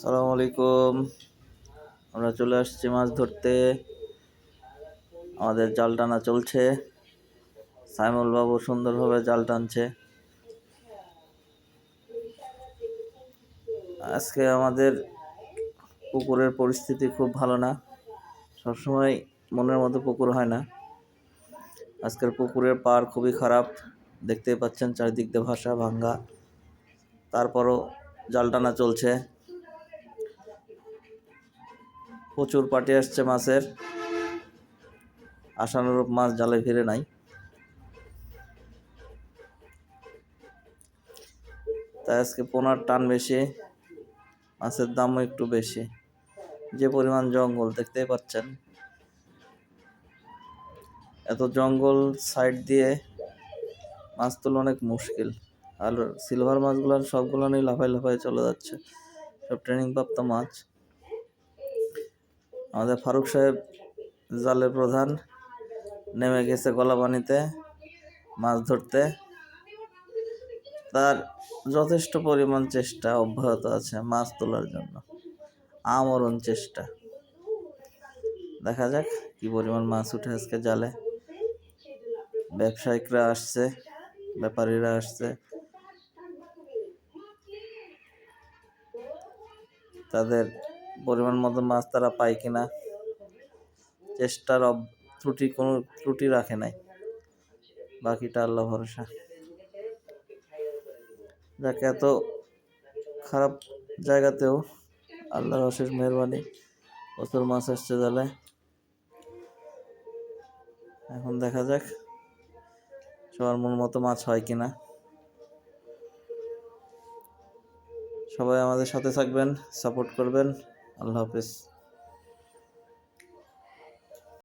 সালামু আলাইকুম। আমরা চলে আসছি মাছ ধরতে। আমাদের জাল টানা চলছে। সাইমুল বাবু সুন্দরভাবে জাল টানছে। আজকে আমাদের পুকুরের পরিস্থিতি খুব ভালো না। সবসময় মনের মতো পুকুর হয় না। আজকের পুকুরের পার খুবই খারাপ। দেখতেই পাচ্ছেন চারিদিক দিয়ে ভাষা ভাঙ্গা। তারপরও জাল টানা চলছে। প্রচুর পাটি আসছে মাছের। আশানুরূপ মাছ জালে ফিরে নাই। তাই আজকে পোনার টান বেশি, মাছের দামও একটু বেশি। যে পরিমাণ জঙ্গল, দেখতেই পাচ্ছেন। এত জঙ্গল সাইড দিয়ে মাছ তোলা অনেক মুশকিল। আর সিলভার মাছগুলো সবগুলো নিয়ে লাফাই লাফাই চলে যাচ্ছে। সব ট্রেনিং প্রাপ্ত মাছ। আমাদের ফারুক সাহেব জালের প্রধান, নেমে গেছে গলা পানিতে মাছ ধরতে। তার যথেষ্ট পরিমাণ চেষ্টা অব্যাহত আছে মাছ তোলার জন্য। আমরণ চেষ্টা। দেখা যাক কি পরিমাণ মাছ উঠে আজকে জালে। ব্যবসায়িকরা আসছে, ব্যাপারীরা আসছে। তাদের পরিমাণ মতো মাছ তারা পায় কিনা, চেষ্টার অব, ত্রুটি কোনো, ত্রুটি রাখে নাই। বাকিটা আল্লাহ ভরসা। যাকে, এত খারাপ জায়গাতেও আল্লাহর অশেষ মেহরবানি প্রচুর মাছ আসছে জালে এখন দেখা যাক সবার মন মতো মাছ হয় কিনা। সবাই আমাদের সাথে থাকবেন, সাপোর্ট করবেন। আল্লাহ হাফিজ।